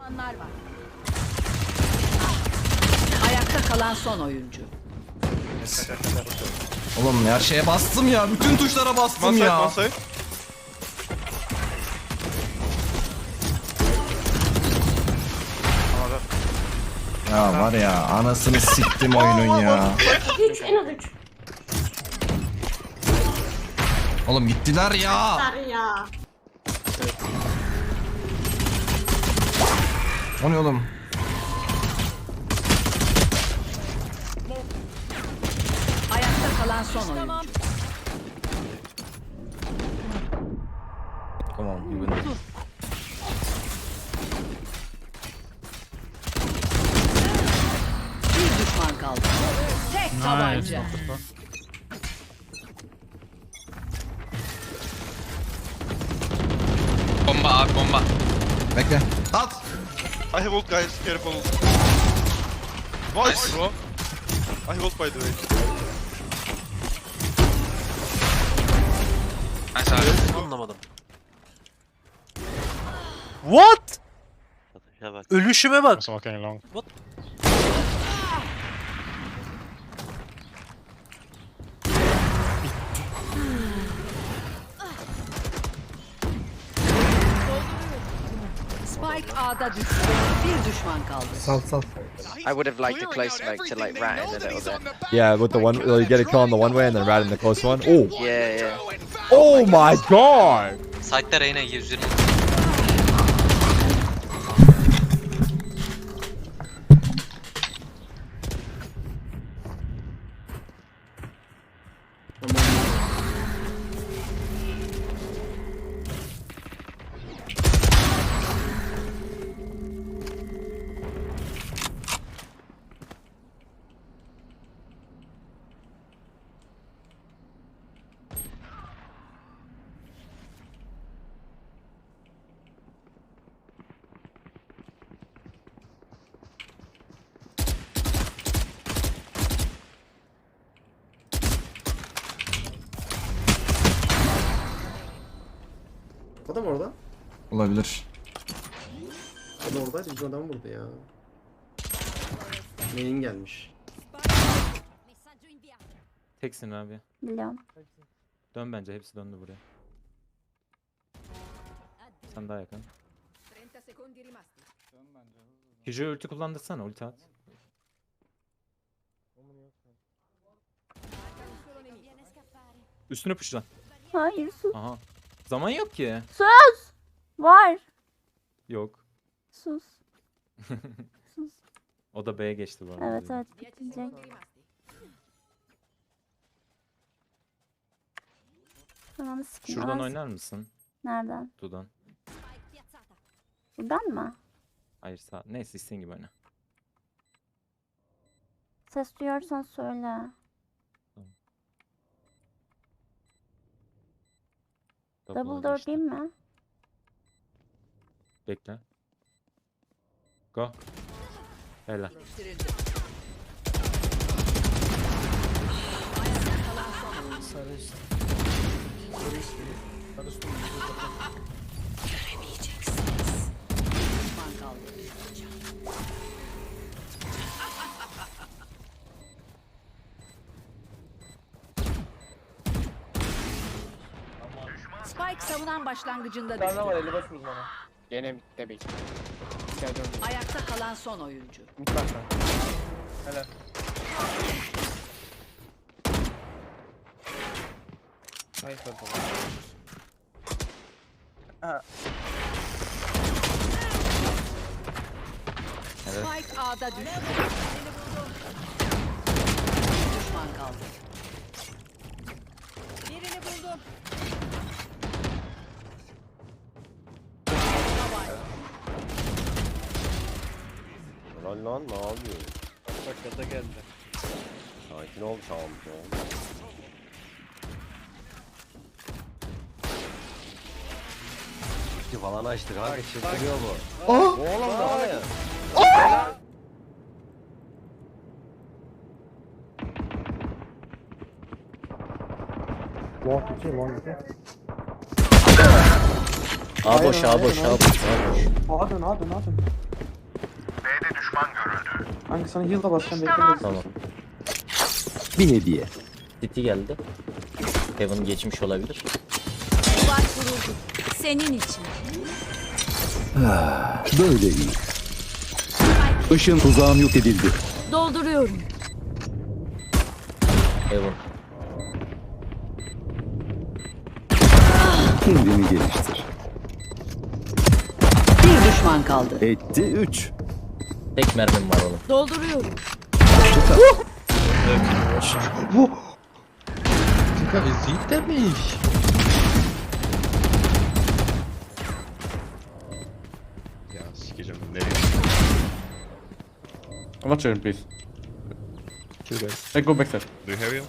Düşmanlar var. Ayakta kalan son oyuncu. Oğlum her şeye bastım ya. Bütün tuşlara bastım One side, ya. one side. Ya var ya anasını siktim oyunun ya. 3 en az 3. Oğlum gittiler ya. Var ya. O ne oğlum? Ayakta kalan son oyuncu. Come on, you win. Bir düşman kaldı. Tek tabanca. Bomba abi bomba. Bekle. At. I have ult guys, careful. Nice bro. I have ult by the way. Nice abi. Anlamadım. What? Bak. Ölüşüme bak. walking along. Spike A'da düştü. Bir düşman kaldı. Sal sal. I would have liked a close smoke to like rat in a little bit. Yeah, with the one, uh, you get a kill on the one way and then rat in the close one. Oh, Yeah, yeah. oh my god! Site'de Reyna 120. Adam orada. Olabilir. Adam oradaydı bizim adam vurdu ya. Main gelmiş. Teksin abi. Biliyorum. Dön bence hepsi döndü buraya. Sen daha yakın. Hücre ulti kullandırsana ulti at. Üstüne push lan. Hayır sus. Aha. Zaman yok ki. Sus. Var. Yok. Sus. Sus. O da B'ye geçti bu arada. Evet evet bitecek. Tamam sikim. Şuradan Aa, oynar mısın? Nereden? Dudan. Buradan mı? Hayır sağ. Neyse istediğin gibi oyna. Ses duyarsan söyle. Double door geçti. değil mi? Bekle. Go. Helal. Düşman Spike savunan başlangıcında düştü. Gene mitte bir. Ayakta kalan son oyuncu. Spike A'da düştü. Bir düşman kaldı. Lan lan ne yapıyor? Dakikada geldi. Sakin ol şampiyon. Ki falan açtık abi çıldırıyor bu. Oğlum ne oluyor? Long 2 long 2. A boş A boş A boş. Hadi hadi hadi. Hangi sana heal'da basacağım bekle. Tamam. Bir hediye. City geldi. Kevin geçmiş olabilir. Duvar kuruldu. Senin için. Böyle iyi. Işın tuzağım yok edildi. Dolduruyorum. Kevin. Kendini geliştir. Bir düşman kaldı. Etti 3. Tek mermim var oğlum. Dolduruyorum. Ya sikeceğim nereye? Watch him please. Hey, go back side. Do you have him?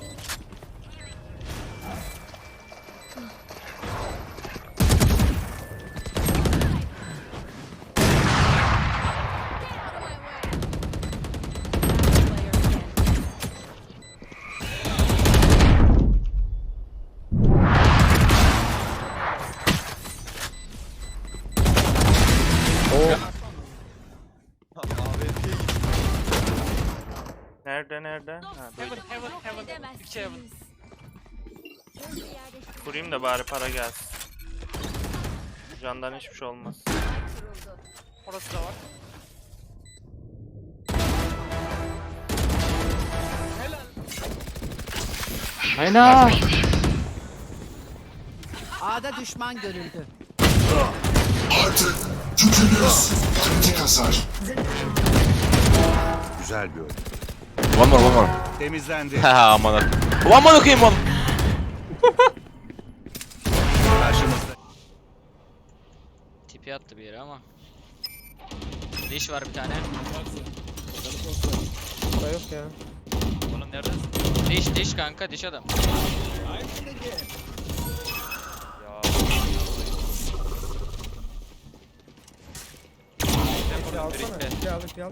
Nerede nerede? Ha, duydum. Kurayım da bari para gelsin. Candan hiçbir şey olmaz. Orası da var. Aynen. A'da düşman görüldü. Güzel bir oyun. One more, one more. Temizlendi. Ha aman ak. Aman okuyayım oğlum. Karşımızda. Tipi attı bir yere ama. Diş var bir tane. Burada yok ya. Oğlum neredesin? Diş diş kanka diş adam. Alsana. Gel al, al.